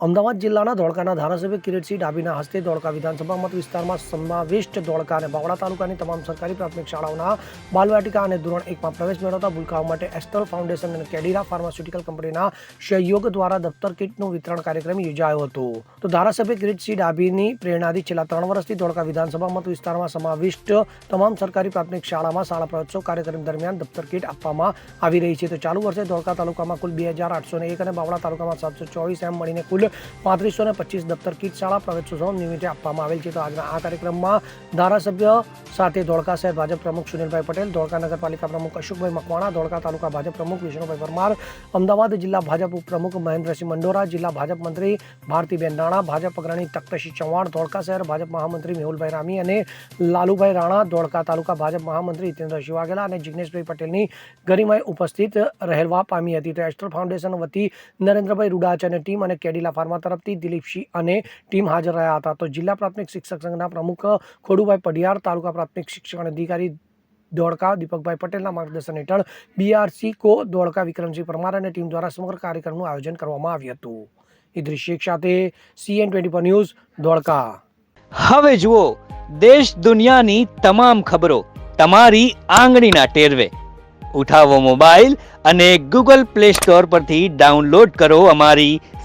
અમદાવાદ જિલ્લાના ધોળકાના ધારાસભ્ય કિરીટસિંહ ડાબીના હસ્તે ધોળકા વિધાનસભા મત વિસ્તારમાં સમાવિષ્ટ ધોળકા અને બાવળા તાલુકાની તમામ સરકારી પ્રાથમિક શાળાઓના બાલવાટિકા અને ધોરણ એકમાં પ્રવેશ મેળવતા ભૂલકાઓ માટે એસ્ટર ફાઉન્ડેશન અને કેડીરા ફાર્માસ્યુટિકલ કંપનીના સહયોગ દ્વારા દફતર કીટનું વિતરણ કાર્યક્રમ યોજાયો હતો. તો ધારાસભ્ય કિરીટસિંહ ડાબીની પ્રેરણાથી છેલ્લા ત્રણ વર્ષથી ધોળકા વિધાનસભા મત વિસ્તારમાં સમાવિષ્ટ તમામ સરકારી પ્રાથમિક શાળામાં શાળા પ્રવેશોત્સવ કાર્યક્રમ દરમિયાન દફતર કીટ આપવામાં આવી રહી છે. તો ચાલુ વર્ષે ધોળકા તાલુકામાં કુલ બે હજાર આઠસો એક અને બાવળા તાલુકામાં સાતસો ચોવીસ એમ મળીને કુલ પાંત્રીસો ને પચીસ દફતર કીટ શાળા પ્રવેશોત્સવ નિમિત્તે આપવામાં આવેલ છે. તો આજના આ કાર્યક્રમમાં ધારાસભ્ય સાથે ધોળકા શહેર ભાજપ પ્રમુખ સુનિલભાઈ પટેલ, ધોળકા નગરપાલિકા પ્રમુખ અશોકભાઈ મકવાણા, ધોળકા તાલુકા ભાજપ પ્રમુખ વિષ્ણુભાઈ પરમાર, અમદાવાદ જિલ્લા ભાજપ ઉપપ્રમુખ મહેન્દ્રસિંહ મંડોરા, જિલ્લા ભાજપ મંત્રી ભારતીબેન રાણા, ભાજપ અગ્રણી તખ્તસિંહ ચૌહાણ, ધોળકા શહેર ભાજપ મહામંત્રી મેહુલભાઈ રામી અને લાલુભાઈ રાણા, ધોળકા તાલુકા ભાજપ મહામંત્રી હિતેન્દ્રસિંહ વાઘેલા અને જિજ્ઞેશભાઈ પટેલની ગરિમાએ ઉપસ્થિત રહેવા પામી હતી. તો એસ્ટર ફાઉન્ડેશન વતી નરેન્દ્રભાઈ રૂડાચ અને ટીમ અને કેડિલા ફાર્મા તરફથી દિલીપસિંહ અને ટીમ હાજર રહ્યા હતા. તો જિલ્લા પ્રાથમિક શિક્ષક સંઘના પ્રમુખ ખોડુભાઈ પડિયાર તાલુકા પ્રાથમિક શિક્ષણ અધિકારી ધોળકા દીપકભાઈ પટેલના માર્ગદર્શન હેઠળ બીઆરસી કો ધોળકા વિક્રમસિંહ પરમાર અને ટીમ દ્વારા સમગ્ર કાર્યક્રમનું આયોજન કરવામાં આવ્યું હતું. ઇદ્રિસ શેખ સાથે CN twenty four news Dholka હવે જુઓ, દેશ દુનિયાની તમામ ખબરો તમારી આંગળીના ટેરવે. ઉઠાવો મોબાઈલ અને ગૂગલ પ્લે સ્ટોર પરથી ડાઉનલોડ કરો અમારી